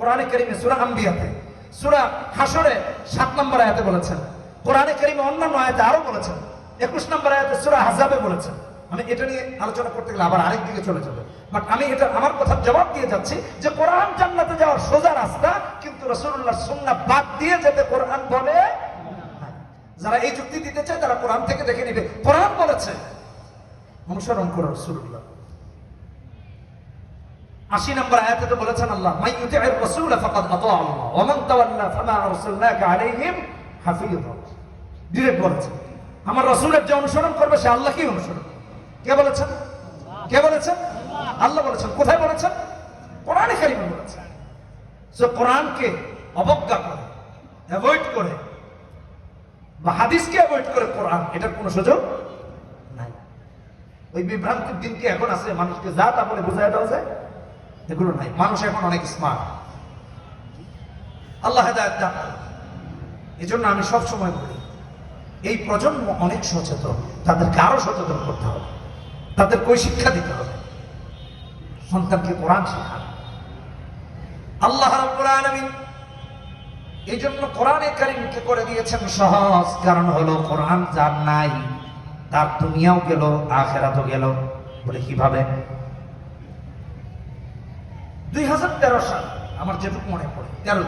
কোরআনে কারিমে সূরা আম্বিয়াতে, সূরা হাসরে সাত নম্বর আয়াতে বলেছেন। কোরআনে কারিমে অন্যান্য আয়াতে আরও বলেছেন। একুশ নম্বর আয়াতে সুরা হাজাবে বলেছেন। আমি এটা নিয়ে আলোচনা করতে গেলে আবার আরেক দিকে চলে যাবে। বাট আমি এটা আমার কথা জবাব দিয়ে যাচ্ছি যে কোরআন জান্নাতে যাওয়ার সোজা রাস্তা কিন্তু রাসূলুল্লাহ সুন্নাহ বাদ দিয়ে যেতে কোরআন বলে যারা এই যুক্তি দিতে চায় তারা কোরআন থেকে দেখে নিবে। কোরআন বলেছে, অনুসরণ করো রাসূলুল্লাহ। আশি নম্বর আয়াতে তো বলেছেন আল্লাহ মাই ইউতি'র রাসূল ফাকাদ আতা। আল্লাহ ওয়া মান তাওয়াল্লা ফামা আরসালনাকা আলাইহিম হাফিযা. ডিরেক্ট বলেছেন। আমার রাসূলের যে অনুসরণ করবে, সে আল্লাহকেই অনুসরণ কে বলেছেন? কে বলেছেন? আল্লাহ বলেছেন। কোথায় বলেছেন? কোরআনে কারিমে বলেছেন। সো কোরআনকে অবজ্ঞা করে, অ্যাভয়েড করে, বা হাদিসকে অ্যাভয়েড করে কোরআন, এটার কোনো সুযোগ নাই। ওই বিভ্রান্তির দিনকে এখন আছে, মানুষকে যা তা বলে বোঝায় দেওয়া যায়। এগুলো নাই। মানুষ এখন অনেক স্মার্ট আল্লাহ এই জন্য আমি সব সময় বলি, এই প্রজন্ম অনেক সচেতন। তাদেরকে আরও সচেতন করতে হবে। তাদের কই শিক্ষা দিতে হবে? সন্তানকে কোরআন শেখান। আল্লাহ রাব্বুল এই জন্য কোরআনে কারিমকে করে দিয়েছেন সহজ। কারণ হলো কোরআন যার নাই, তার দুনিয়াও গেল, আখেরাতও গেল। বলে কীভাবে? দুই হাজার তেরো সাল আমার যেটুকু মনে পড়ে তেরো।